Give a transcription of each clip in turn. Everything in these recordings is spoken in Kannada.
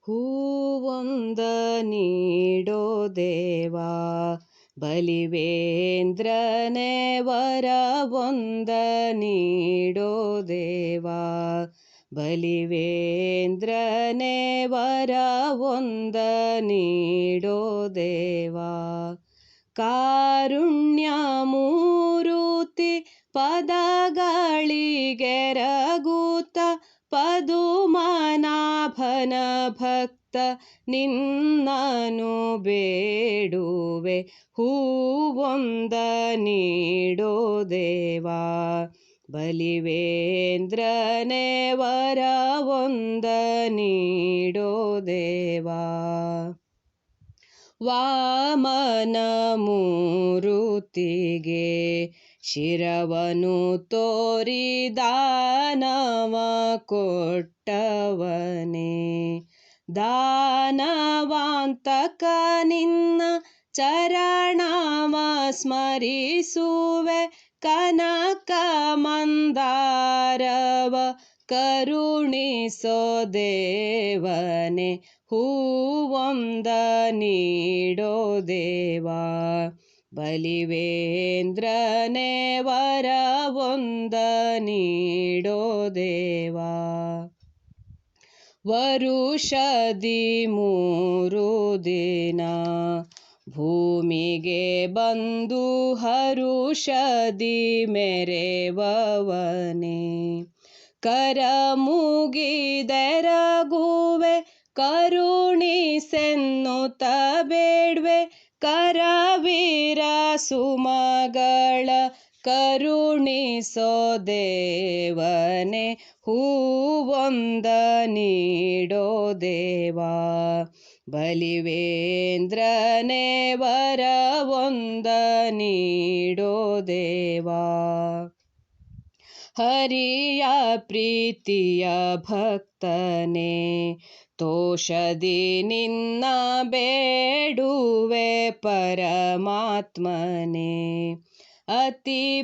ಹೂವೊಂದ ನೀಡೋ ದೇವಾ ಬಲಿವೇಂದ್ರನೇ ವರವೊಂದ ನೀಡೋ ದೇವಾ ಬಲಿವೇಂದ್ರನೇ ವರವೊಂದ ನೀಡೋ ದೇವಾ. ಕಾರುಣ್ಯ ಮೂರುತಿ ಪದಗಳಿಗೆರಗೂತ ಪದುಮನಾಭನ ಭಕ್ತ ನಿನ್ನನು ಬೇಡುವೆ ಹೂವೊಂದ ನೀಡೋ ದೇವಾ. ಬಲಿವೇಂದ್ರನೇ ವರವೊಂದ ನೀಡೋ ದೇವಾ. ವಾಮನ ಮೂರುತಿಗೆ ಶಿರವನು ತೋರಿ ದಾನವ ಕೊಟ್ಟವನೇ. ನಿನ್ನ ಚರಣವ ಸ್ಮರಿಸುವೆ, ಕನಕ ಮಂದಾರವ ಕರುಣಿಸೋ ದೇವನೆ ಹೂವೊಂದ ನೀಡೋ ದೇವಾ. ಬಲಿವೇಂದ್ರನೇ ಒಂದ ನೀಡೋ ದೇವಾ. ವರುಷದಿ ಮೂರು ದಿನ ಭೂಮಿಗೆ ಬಂದು ಹರುಷದಿ ಮೆರೆವವನೇ. ಕರ ಮುಗಿದೆರಗುವೆ ಕರುಣಿಸೆನ್ನುತ್ತ ಬೇಡ್ವೆ ಕರವೀರ ಸುಮಗಳ ಕರುಣಿಸೋ ದೇವನೆ ಹೂವೊಂದ ನೀಡೋ ದೇವಾ. ಬಲಿವೇಂದ್ರನೇ ವರವೊಂದ ನೀಡೋ ದೇವಾ. ಹರಿಯ ಪ್ರೀತಿಯ ಭಕ್ತನೇ ತೋಷದಿ ನಿನ್ನ ಬೇಡುವೆ ಪರಮಾತ್ಮನೇ ಅತಿ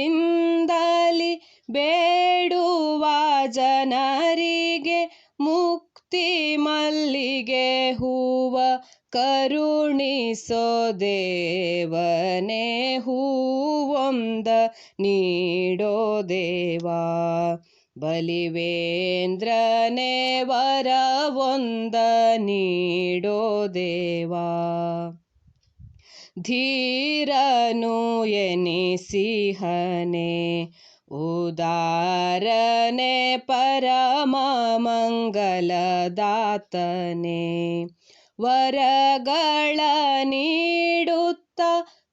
ಭಕ್ತಿಯಿಂದಲಿ ಬೇಡುವ ಜನರಿಗೆ ಮುಕ್ತಿ ಮಲ್ಲಿಗೆ ಹೂವ ಕರುಣಿಸೋ ದೇವನೇ ಹೂವೊಂದ ನೀಡೋ ದೇವಾ. ಬಲಿವೇಂದ್ರನೇ ವರವೊಂದ ನೀಡೋ ದೇವಾ. ಧೀರನು ಎನಿಸಿಹನೆ ಉದಾರನೆ ಪರಮ ಮಂಗಲದಾತನೆ. ವರಗಳ ನೀಡುತ್ತ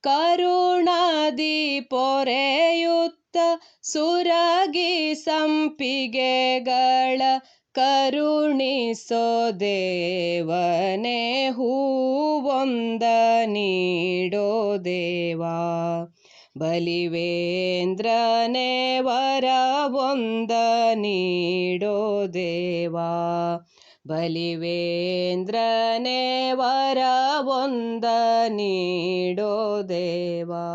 ಕರುಣದಿ ಪೊರೆಯುತ್ತ ಸುರಗಿ ಸಂಪಿಗೆಗಳ ಕರುಣಿಸೋ ದೇವನೇ ಹೂವೊಂದ ನೀಡೋ ದೇವಾ ಬಲಿವೇಂದ್ರನೇ ವರವೊಂದ ನೀಡೋ ದೇವಾ ಬಲಿವೇಂದ್ರನೇ ವರವೊಂದ ನೀಡೋ ದೇವಾ.